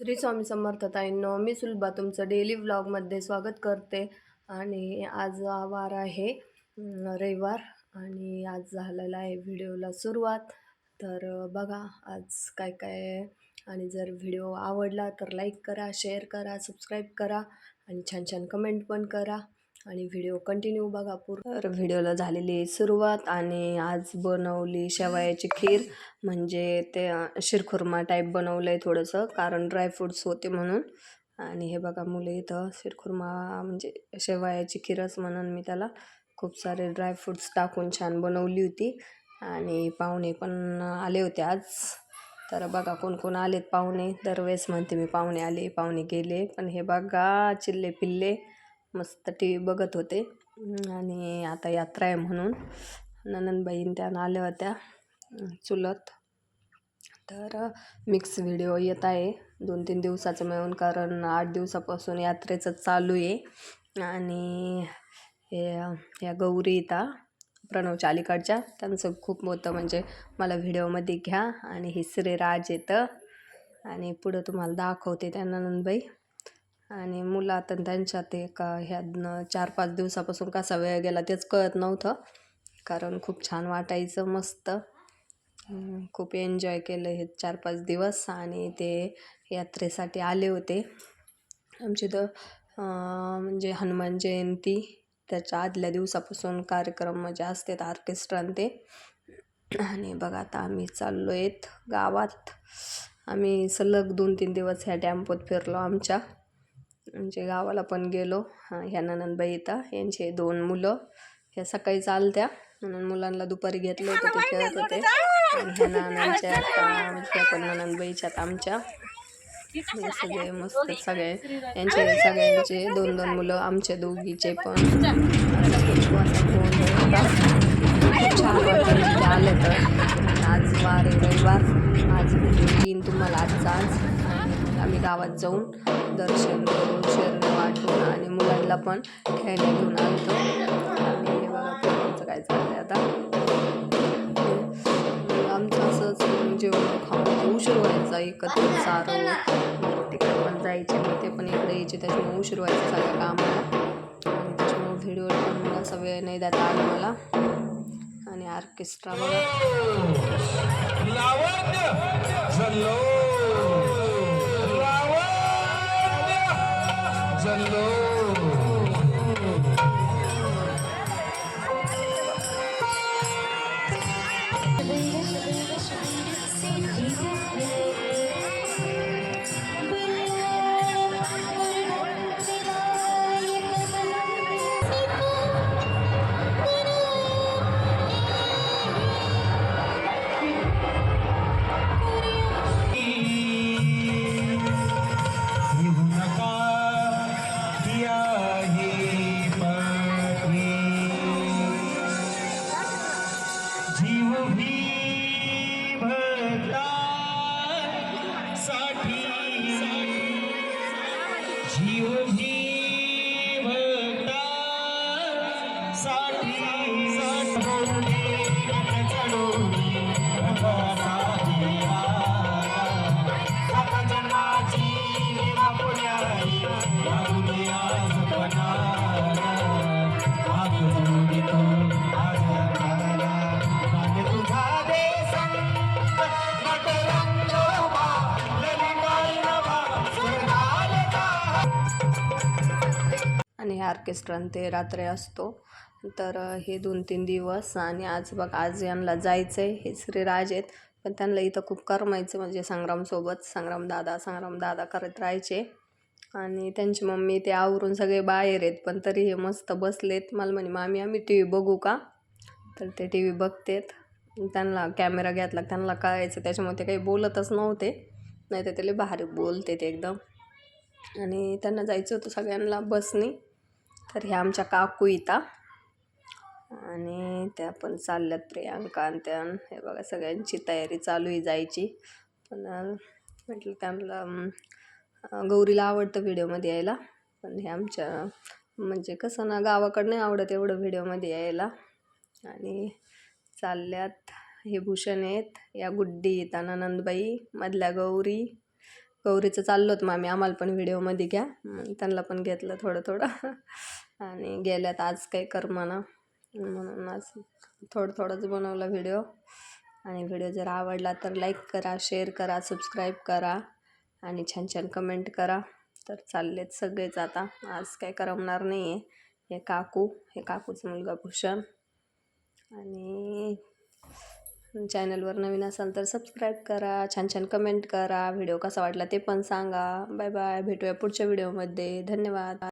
श्री स्वामी समर्थताईंनो मी सुलभा तुमचं डेली व्लॉगमध्ये स्वागत करते. आणि आज वार आहे रविवार आणि आज झालेला आहे व्हिडिओला सुरुवात. तर बघा आज काय काय आणि जर व्हिडिओ आवडला तर लाईक करा शेअर करा सबस्क्राईब करा आणि छान छान कमेंट पण करा. आणि व्हिडिओ कंटिन्यू बघा पूर्ण. तर व्हिडिओला झालेली सुरुवात आणि आज बनवली शेवयाची खीर. म्हणजे ते शिरखुर्मा टाईप बनवलं आहे थोडंसं कारण ड्रायफ्रूट्स होते म्हणून. आणि हे बघा मुले इथं शिरखुर्मा म्हणजे शेवयाची खीरच म्हणून मी त्याला खूप सारे ड्रायफ्रूट्स टाकून छान बनवली होती. आणि पाहुणे पण आले होते आज. तर बघा कोण कोण आलेत पाहुणे. दरवेळेस म्हणते मी पाहुणे आले पाहुणे गेले. पण हे बघा चिल्ले पिल्ले. मस्त टी व्ही बघत होते. आणि आता यात्रा आहे म्हणून. ननंदबाईन त्या आल्या होत्या चुलत. तर मिक्स व्हिडिओ येत आहे. दोन तीन दिवसाचं मिळून कारण आठ दिवसापासून यात्रेचं चालू आहे. आणि हे या गौरी इथं प्रणवच्या अलीकडच्या. त्यांचं खूप मोठं म्हणजे मला व्हिडिओमध्ये घ्या. आणि हे श्रीराज येतं आणि पुढं तुम्हाला दाखवते त्या ननंदबाई. आणि मुलं आता त्यांच्या ते ह्या न- चार पाच दिवसापासून कसा वेळ गेला तेच कळत नव्हतं. कारण खूप छान वाटायचं मस्त. खूप एन्जॉय केलं हे चार पाच दिवस आणि ते यात्रेसाठी आले होते. आमच्या इथं म्हणजे हनुमान जयंती त्याच्या आदल्या दिवसापासून कार्यक्रम म्हणजे असतात ऑर्केस्ट्रा ते आणि बघा आता आम्ही चाललो आहेत गावात. आम्ही सलग दोन तीन दिवस ह्या टॅम्पोत फिरलो आमच्या. म्हणजे गावाला पण गेलो. हां ह्या ननंदबाई इथं. यांचे दोन मुलं. ह्या सकाळी चालत्या. म्हणून मुलांना दुपारी घेतलं होतं ते खेळत होते. आणि ह्या नानांच्या ह्या पण ननंदबाईच्यात आमच्या. सगळे मस्त सगळे. यांचे सगळ्यांचे म्हणजे दोन दोन मुलं आमच्या दोघीचे पण. आता खूप छान वाटलं आलं तर आज वार आहे रविवार. आज तीन येईन तुम्हाला आजचा आज. चाल आम्ही गावात जाऊन दर्शन करून शरण वाटून आणि मुलांना पण खेळायला घेऊन आणतो आणि हे बघा पोरांचं काय चाललंय आता. आमचं असंच जेवण खाऊन उशीर व्हायचा एकत्र सारं तिकडे पण जायचे मग ते पण इकडे यायचे त्याच्यामुळे उशीर व्हायचं सगळ्या कामाला. आणि त्याच्यामुळे व्हिडिओ पण मला असा वेळ नाही देता आला मला. आणि ऑर्केस्ट्रा बघा. Hello. जीव भी आणि हे ऑर्केस्ट्रा ते रात्री असतो. तर हे दोन तीन दिवस आणि आज बघ आज यांना जायचं आहे हे श्रीराज आहेत. पण त्यांना इथं खूप करमायचं म्हणजे संग्रामसोबत संग्राम दादा संग्राम दादा करत राहायचे. आणि त्यांची मम्मी ते आवरून सगळे बाहेर आहेत. पण तरी हे मस्त बसलेत. मला म्हणे मामी आम्ही टी व्ही बघू का? तर ते टी व्ही बघतेत. त्यांना कॅमेरा घेतला. त्यांना कळायचं. त्याच्यामुळे ते काही बोलतच नव्हते. नाही तर त्याला भारी बोलते ते एकदम. आणि त्यांना जायचं होतं सगळ्यांना बसनी. तर ह्या आमच्या काकू इता आणि त्या पण चालल्यात प्रियांका आणि त्या हे बघा सगळ्यांची तयारी चालू आहे जायची. पण म्हटलं त्यांना गौरीला आवडतं व्हिडिओमध्ये यायला. पण हे आमच्या म्हणजे कसं ना गावाकडं नाही आवडत एवढं व्हिडिओमध्ये यायला. आणि चालल्यात हे भूषण आहेत या गुड्डी येताना नंदबाई मधल्या गौरी गौरीचं चाललो होतं मामी आम्हाला पण व्हिडिओमध्ये घ्या. मग त्यांना पण घेतलं थोडं थोडं. आणि गेल्यात आज काही करमाना. म्हणून आज थोडं थोडंच बनवला व्हिडिओ. आणि व्हिडिओ जर आवडला तर लाईक करा शेअर करा सबस्क्राईब करा. आणि छान छान कमेंट करा. तर चाललेत सगळेच आता. आज काय करमणार नाही आहे हे काकू हे काकूचा मुलगा भूषण. आणि चॅनलवर नवीन असाल तर सबस्क्राईब करा छान छान कमेंट करा व्हिडिओ कसा वाटला ते पण सांगा. बाय बाय भेटूया पुढच्या व्हिडिओमध्ये धन्यवाद.